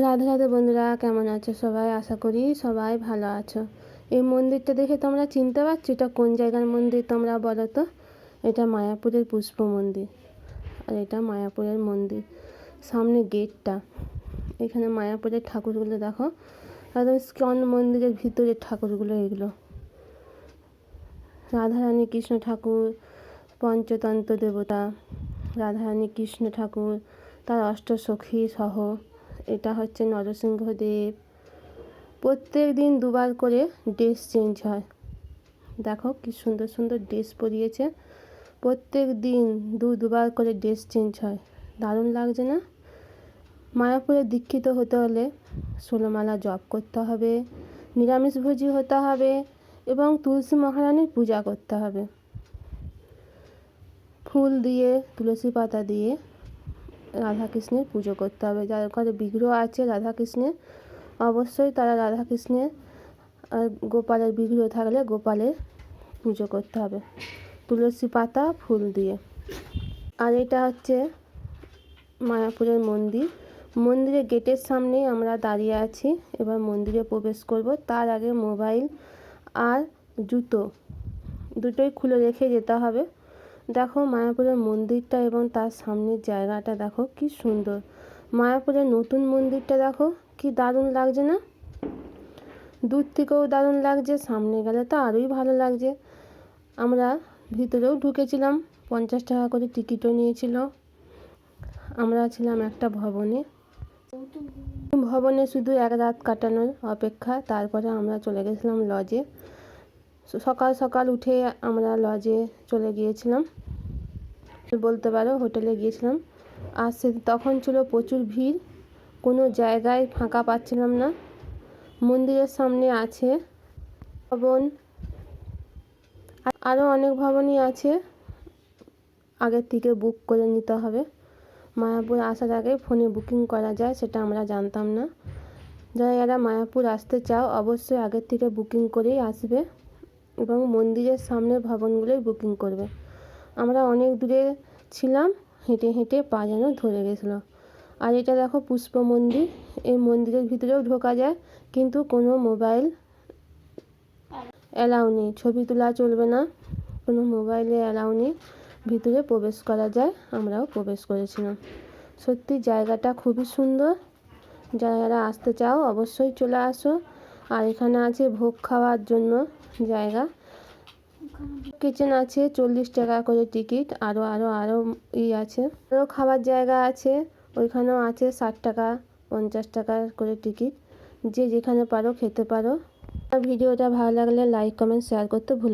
রাধে রাধে বন্ধুরা, কেমন আছো সবাই? আশা করি সবাই ভালো আছো। এই মন্দিরটা দেখে তোমরা চিনতে পারছ এটা কোন জায়গার মন্দির তোমরা বলো তো? এটা মায়াপুরের পুষ্প মন্দির। আর এটা মায়াপুরের মন্দির। সামনে গেটটা। এখানে মায়াপুরের ঠাকুরগুলো দেখো। একদম স্কন মন্দিরের ভিতরের ঠাকুরগুলো এগুলো। রাধারানী কৃষ্ণ ঠাকুর, পঞ্চতন্ত্র দেবতা, রাধারানী কৃষ্ণ ঠাকুর, তার অষ্টসখী সহ। এটা হচ্ছে নরসিংহদেব প্রত্যেক দিন দুবার করে ড্রেস চেঞ্জ হয়। দেখো কি সুন্দর সুন্দর ড্রেস পরিয়েছে। প্রত্যেক দিন দু দুবার করে ড্রেস চেঞ্জ হয়। দারুণ লাগছে না? মায়াপুরে দীক্ষিত হতে হলে ষোলোমালা জপ করতে হবে নিরামিষভোজী হতে হবে এবং তুলসী মহারানীর পূজা করতে হবে। ফুল দিয়ে, তুলসী পাতা দিয়ে রাধাকৃষ্ণের পুজো করতে হবে। যার ঘরে বিগ্রহ আছে রাধাকৃষ্ণের, অবশ্যই তারা রাধাকৃষ্ণের, আর গোপালের বিগ্রহ থাকলে গোপালের পুজো করতে হবে। তুলসী পাতা, ফুল দিয়ে। আর এটা হচ্ছে মায়াপুরের মন্দির। মন্দিরের গেটের সামনেই আমরা দাঁড়িয়ে আছি। এবার মন্দিরে প্রবেশ করব। তার আগে মোবাইল আর জুতো। দুটোই খুলে রেখে যেতে হবে। দেখো মায়াপুরের মন্দিরটা এবং তার সামনের জায়গাটা দেখো, কি সুন্দর। মায়াপুরের নতুন মন্দিরটা দেখো, কি দারুণ লাগছে না? দূর থেকেও দারুণ লাগছে, সামনে গেলে তো আরোই ভালো লাগছে। আমরা ভিতরেও ঢুকেছিলাম, পঞ্চাশ টাকা করে টিকিটও নিয়েছিল। আমরা ছিলাম একটা ভবনে। ভবনে শুধু এক রাত কাটানোর অপেক্ষা, তারপরে আমরা চলে গেছিলাম লজে। সকাল সকাল উঠে আমরা লজে চলে গিয়েছিলাম। বলতে পারো হোটেলে গিয়েছিলাম। আর সে তখন ছিল প্রচুর ভিড়। কোনো জায়গায় ফাঁকা পাচ্ছিলাম না। মন্দিরের সামনে আছে ভবন। আরও অনেক ভবনই আছে। আগের থেকে বুক করে নিতে হবে। মায়াপুর আসার আগে ফোনে বুকিং করা যায়, সেটা আমরা জানতাম না। যারা যারা মায়াপুর আসতে চাও, অবশ্যই আগের থেকে বুকিং করেই আসবে। এবং মন্দিরের সামনের ভবনগুলোই বুকিং করবে। আমরা অনেক দূরে ছিলাম, হেঁটে হেঁটে পা যেন ধরে গেছিল। আর এটা দেখো পুষ্প মন্দির, এই মন্দিরের ভিতরেও ঢোকা যায়, কিন্তু কোনো মোবাইল অ্যালাউ নেই। ছবি তোলা চলবে না, কোনো মোবাইলে অ্যালাউ নেই। ভিতরে প্রবেশ করা যায়, আমরাও প্রবেশ করেছিলাম। সত্যি জায়গাটা খুবই সুন্দর। যারা আসতে চাও অবশ্যই চলে আসো। আর এখানে আছে ভোগ খাওয়ার জন্য জায়গা। কিচেন আছে চল্লিশ টাকা করে টিকিট আরও আরও আরও ই আছে। আরও খাবার জায়গা আছে, ওইখানেও আছে ষাট টাকা, পঞ্চাশ টাকা করে টিকিট যে যেখানে পারো খেতে পারো। ভিডিওটা ভালো লাগলে লাইক কমেন্ট শেয়ার করতে ভুল